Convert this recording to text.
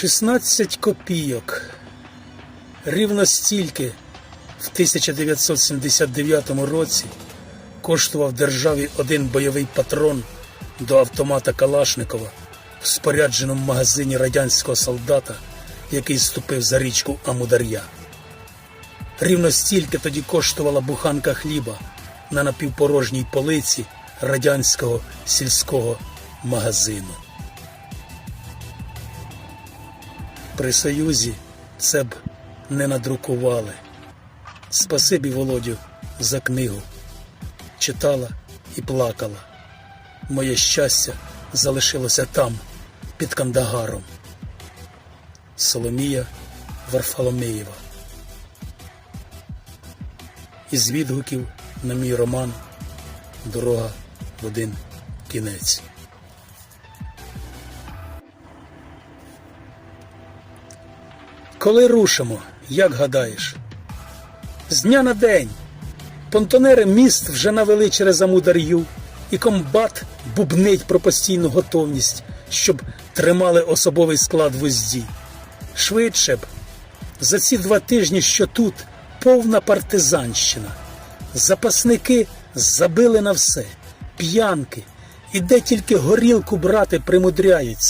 16 копійок. Рівно стільки в 1979 році коштував державі один бойовий патрон до автомата Калашникова в спорядженому магазині радянського солдата, який ступив за річку Амудар'я. Рівно стільки тоді коштувала буханка хліба на напівпорожній полиці радянського сільського магазину. При Союзі це б не надрукували. Спасибі Володю за книгу. Читала і плакала. Моє щастя залишилося там, під Кандагаром. Соломія Варфоломеєва. Із відгуків на мій роман Дорога в один кінець. Коли рушимо, як гадаєш? З дня на день. Понтонери міст вже навели через Амудар'ю, і комбат бубнить про постійну готовність, щоб тримали особовий склад в узді. Швидше б. За ці два тижні, що тут, повна партизанщина. Запасники забили на все, п'янки, і де тільки горілку брати примудряються.